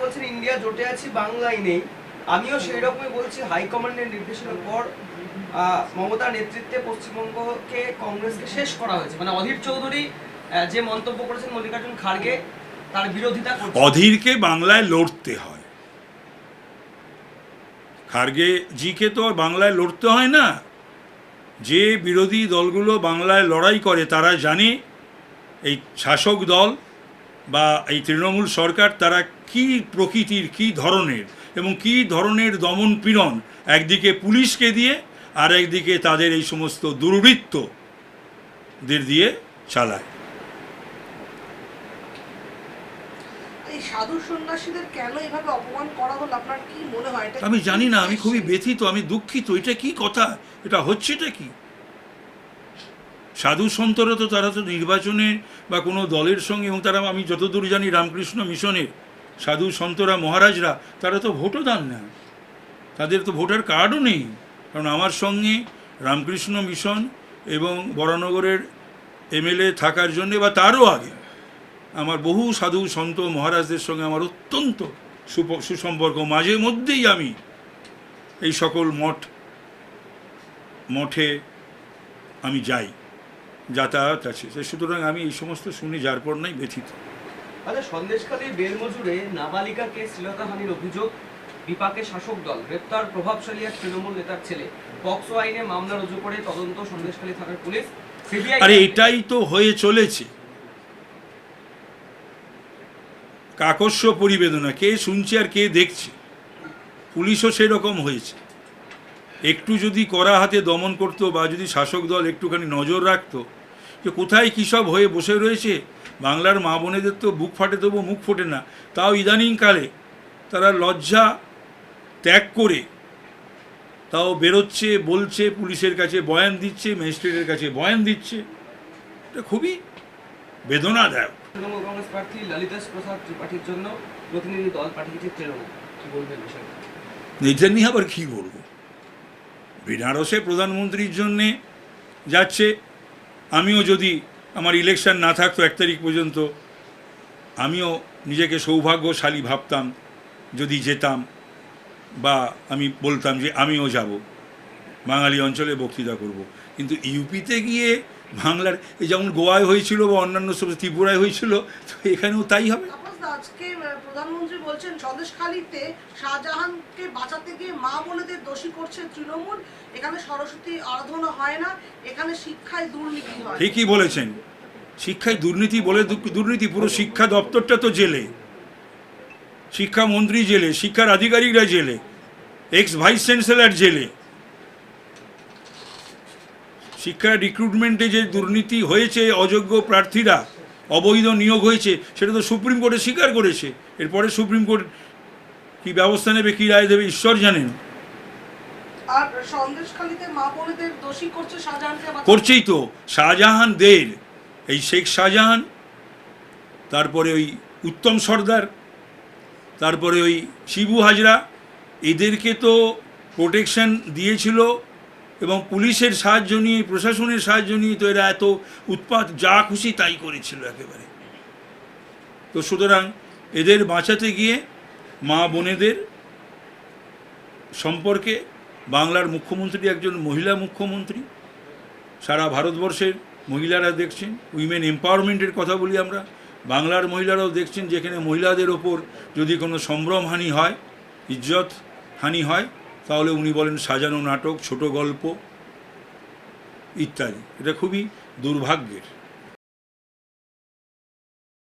বলছেন ইন্ডিয়া জোটে আছি বাংলায় নেই। আমিও সেই রকমই বলছি হাইকমান্ডের নির্দেশনার পর আহ, মমতার নেতৃত্বে পশ্চিমবঙ্গকে কংগ্রেসকে শেষ করা হয়েছে। মানে অধীর চৌধুরী যে মন্তব্য করেছেন মল্লিকার্জুন খাড়গে তার বিরোধিতা অধীরকে বাংলায় লড়তে হয়। খার্গে জিকে তো বাংলায় লড়তে হয় না। যে বিরোধী দলগুলো বাংলায় লড়াই করে তারা জানে এই শাসক দল বা এই তৃণমূল সরকার তারা কি প্রকৃতির কি ধরনের এবং কি ধরনের দমন পীড়ন একদিকে পুলিশকে দিয়ে আর একদিকে তাদের এই সমস্ত দুর্বৃত্তদের দিয়ে চালায়? এই সাধু সন্ন্যাসীদের কেন এভাবে অপমান করা হলো? আপনার কি এটা আমি জানি না আমি খুবই ব্যথিত আমি দুঃখিত এটা কি কথা? এটা হচ্ছেটা কি? সাধু সন্তরা তো তারা তো নির্বাচনে বা কোনো দলের সঙ্গে, এবং তারা, আমি যতদূর জানি, রামকৃষ্ণ মিশনের সাধু সন্তরা মহারাজরা, তারা তো ভোটও দান না তাদের তো ভোটার কার্ডও নেই। কারণ আমার সঙ্গে রামকৃষ্ণ মিশন এবং বরানগরের এমএলএ থাকার জন্যে বা তারও আগে আমার বহু সাধু সন্ত মহারাজদের সঙ্গে আমার অত্যন্ত সুসম্পর্ক। মাঝে মধ্যেই আমি এই সকল মঠ, মঠে আমি যাই। যাতায়াত আছে। সুতরাং আমি এই সমস্ত শুনে যার পর নাই ব্যথিত। আচ্ছা সন্দেশখালী বেলমজুরে নাবালিকাকে শ্লীলতাহানির অভিযোগ বিপাকে শাসক দল গ্রেপ্তার প্রভাবশালী এক তৃণমূল নেতার ছেলে। পক্সো আইনে মামলা রুজু করে তদন্ত সন্দেশখালী থানার পুলিশ। আরে এটাই তো হয়ে চলেছে। কাকস্য পরিবেদনা কে শুনছে আর কে দেখছে? পুলিশও সেরকম হয়েছে। একটু যদি করা হাতে দমন করতো বা যদি শাসক দল একটুখানি নজর রাখতো যে কোথায় কী সব হয়ে বসে রয়েছে বাংলার মা বোনেদের তো বুক ফাটে তবু মুখ ফোটে না। তাও ইদানিংকালে তারা লজ্জা ত্যাগ করে তাও বেরোচ্ছে বলছে পুলিশের কাছে বয়ান দিচ্ছে ম্যাজিস্ট্রেটের কাছে বয়ান দিচ্ছে। এটা খুবই বেদনাদায়ক। তৃণমূল কংগ্রেস প্রার্থী প্রসাদ ত্রিপাঠীর জন্য প্রতিনিধি দল পাঠিয়েছে তৃণমূল। কি বলবেন এটা নিয়ে আবার কী বলব? বেনারসে প্রধানমন্ত্রীর জন্যে যাচ্ছে আমিও যদি আমার ইলেকশন না থাকতো এক তারিখ পর্যন্ত, আমিও নিজেকে সৌভাগ্যশালী ভাবতাম, যদি যেতাম বা আমি বলতাম যে আমিও যাব, বাঙালি অঞ্চলে বক্তৃতা করব। কিন্তু ইউপিতে গিয়ে বাংলার, এই যেমন গোয়ায় হয়েছিল বা অন্যান্য সব ত্রিপুরায় হয়েছিল, তো এখানেও তাই হবে? আজকে প্রধানমন্ত্রী বলছেন শাহজাহানকে বাঁচাতে গিয়ে মা বোনেদের দোষী করছে তৃণমূল। এখানে সরস্বতী আরাধনা হয় না, এখানে শিক্ষায় দুর্নীতি হয়। ঠিকই বলেছেন। শিক্ষায় দুর্নীতি বলে দুর্নীতি, পুরো শিক্ষা দপ্তরটা তো জেলে। শিক্ষামন্ত্রী জেলে, শিক্ষার আধিকারিকরা জেলে এক্স ভাইস চ্যান্সেলর জেলে। শিক্ষা রিক্রুটমেন্টে যে দুর্নীতি হয়েছে, অযোগ্য প্রার্থীরা অবৈধ নিয়োগ হয়েছে সেটা তো সুপ্রিম কোর্টে স্বীকার করেছে। এরপরে সুপ্রিম কোর্ট কি ব্যবস্থা নেবে কি রায় দেবে ঈশ্বর জানেন। করছেই তো শাহজাহান দের এই শেখ শাহজাহান তারপরে ওই উত্তম সর্দার তারপরে ওই শিবু হাজরা এদেরকে তো প্রোটেকশন দিয়েছিল এবং পুলিশের সাহায্য নিয়ে, প্রশাসনের সাহায্য নিয়ে তো এরা এত উৎপাত, যা খুশি তাই করেছিল একেবারে। তো সুতরাং এদের বাঁচাতে গিয়ে মা বোনেদের সম্পর্কে বাংলার মুখ্যমন্ত্রী একজন মহিলা মুখ্যমন্ত্রী, সারা ভারতবর্ষের মহিলারা দেখছেন, উইমেন এম্পাওয়ারমেন্টের কথা বলি আমরা, বাংলার মহিলারাও দেখছেন যেখানে মহিলাদের ওপর যদি কোনো সম্ভ্রমহানি হয়, ইজ্জত হানি হয় তাহলে উনি বলেন সাজানো নাটক ছোট গল্প ইত্যাদি। এটা খুবই দুর্ভাগ্যের।